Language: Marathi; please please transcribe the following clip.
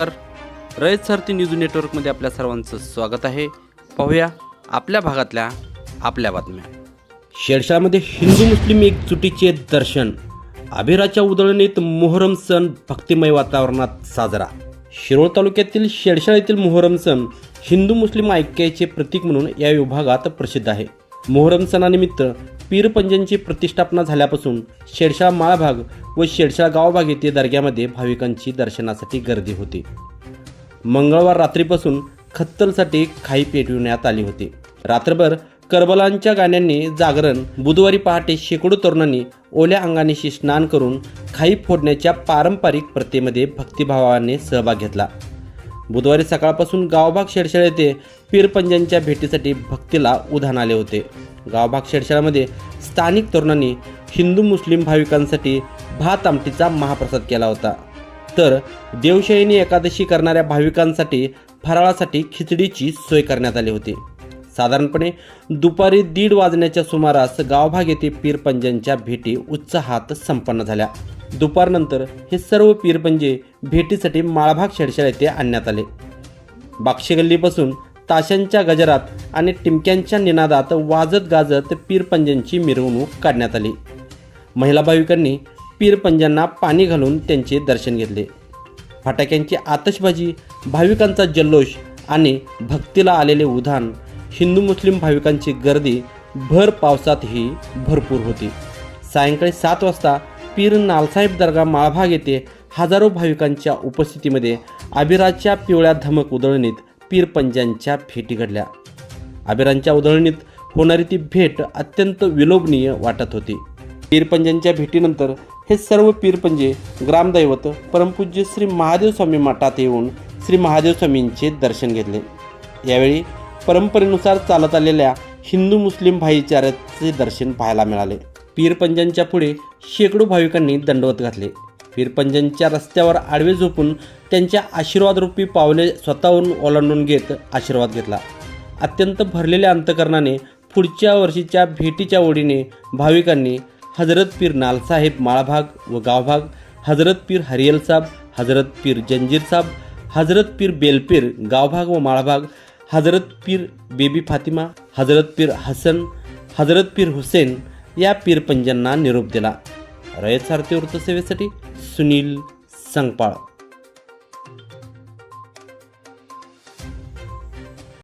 तर रयत सारथी न्यूज नेटवर्कमध्ये आपल्या सर्वांचं स्वागत आहे. पाहूया आपल्या भागातल्या आपल्या बातम्या. शेरशामध्ये हिंदू मुस्लिम एकजुटीचे दर्शन. अभिराच्या उधळणीत मोहरम सण भक्तिमय वातावरणात साजरा. शिरोळ तालुक्यातील शेडशाळ येथील मोहरम सण हिंदू मुस्लिम ऐक्याचे प्रतीक म्हणून या विभागात प्रसिद्ध आहे. मोहरम सणानिमित्त पीरपंजनची प्रतिष्ठापना झाल्यापासून शेडशाळ माळभाग व शेडशाळ गावभाग येथे दर्ग्यामध्ये भाविकांची दर्शनासाठी गर्दी होती. मंगळवार रात्रीपासून खत्तलसाठी खाई पेटविण्यात आली होती. रात्रभर करबलांच्या गाण्यांनी जागरण बुधवारी पहाटे शेकडो तरुणांनी ओल्या अंगानेशी स्नान करून खाई फोडण्याच्या पारंपरिक प्रथेमध्ये भक्तिभावाने सहभाग घेतला. बुधवारी सकाळपासून गावभाग शेडशाळ येथे पीरपंजांच्या भेटीसाठी भक्तीला उधाण आले होते. गावभाग शेडशाळामध्ये स्थानिक तरुणांनी हिंदू मुस्लिम भाविकांसाठी भात आमटीचा महाप्रसाद केला होता. तर देवशयनी एकादशी करणाऱ्या भाविकांसाठी फराळासाठी खिचडीची सोय करण्यात आली होती. साधारणपणे दुपारी दीड वाजण्याच्या सुमारास गावभाग येथे पीरपंजांच्या भेटी उत्साहात संपन्न झाल्या. दुपारनंतर हे सर्व पीरपंजे भेटीसाठी माळभाग शेडशाळ येथे आणण्यात आले. बाक्षगल्लीपासून ताशांच्या गजरात आणि टिमक्यांच्या निनादात वाजत गाजत पीरपंजांची मिरवणूक काढण्यात आली. महिला भाविकांनी पीरपंजांना पाणी घालून त्यांचे दर्शन घेतले. फटाक्यांची आतषबाजी भाविकांचा जल्लोष आणि भक्तीला आलेले उधाण हिंदू मुस्लिम भाविकांची गर्दी भर पावसातही भरपूर होती. सायंकाळी सात वाजता पीर नालसाहेब दर्गा माळभाग येथे हजारो भाविकांच्या उपस्थितीमध्ये आबिराच्या पिवळ्या धमक उधळणीत पीरपंजांच्या भेटी घडल्या. आबिरांच्या उधळणीत होणारी ती भेट अत्यंत विलोभनीय वाटत होती. पीरपंजांच्या भेटीनंतर हे सर्व पीरपंजे ग्रामदैवत परमपूज्य श्री महादेव स्वामी मठात येऊन श्री महादेव स्वामींचे दर्शन घेतले. यावेळी परंपरेनुसार चालत आलेल्या हिंदू मुस्लिम भाईचाऱ्याचे दर्शन पाहायला मिळाले. पीरपंजांच्या पुढे शेकडो भाविकांनी दंडवत घातले. पीरपंजांच्या रस्त्यावर आडवे झोपून त्यांच्या आशीर्वादरूपी पावले स्वतःहून ओलांडून घेत आशीर्वाद घेतला. अत्यंत भरलेल्या अंतकरणाने पुढच्या वर्षीच्या भेटीच्या ओढीने भाविकांनी हजरत पीर नालसाहेब माळभाग व गावभाग हजरत पीर हरियल साहब हजरत पीर जंजीर साहब हजरत पीर बेलपीर गावभाग व माळभाग हजरत पीर बेबी फातिमा हजरत पीर हसन हजरत पीर हुसेन या पीरपंजांना निरोप दिला. रयत सारथी वृत्तसेवेसाठी सुनील संगपाळ.